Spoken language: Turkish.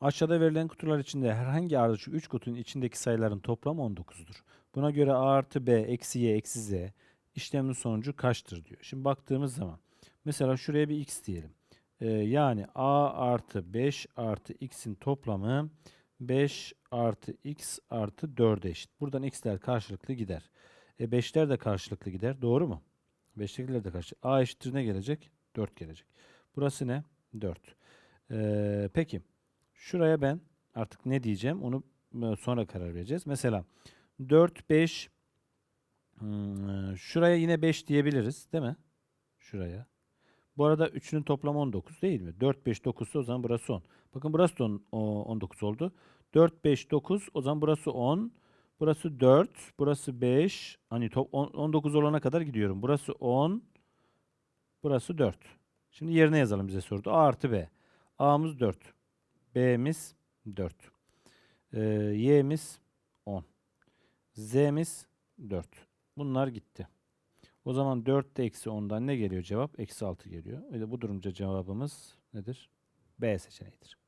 Aşağıda verilen kutular içinde herhangi ardışık 3 kutunun içindeki sayıların toplamı 19'dur. Buna göre a artı b eksi y eksi z işlemin sonucu kaçtır diyor. Şimdi baktığımız zaman mesela şuraya bir x diyelim. Ee, yani a artı 5 artı x'in toplamı 5 artı x artı 4'e eşit. Buradan x'ler karşılıklı gider. E 5'ler de karşılıklı gider. Doğru mu? 5'tekiler de karşılıklı. a eşittir ne gelecek? 4 gelecek. Burası ne? 4. Ee, peki. Şuraya ben artık ne diyeceğim onu e, sonra karar vereceğiz. Mesela 4, 5 hmm, şuraya yine 5 diyebiliriz değil mi? Şuraya. Bu arada üçünün toplamı 19 değil mi? 4, 5, 9 o zaman burası 10. Bakın burası da on- o- 19 oldu. 4, 5, 9 o zaman burası 10. Burası 4, burası 5. Hani top, on- 19 olana kadar gidiyorum. Burası 10, burası 4. Şimdi yerine yazalım bize sordu. A artı B. A'mız 4. B'miz 4. Ee, Y'miz 10. Z'miz 4. Bunlar gitti. O zaman 4 de eksi 10'dan ne geliyor cevap? Eksi 6 geliyor. De bu durumda cevabımız nedir? B seçeneğidir.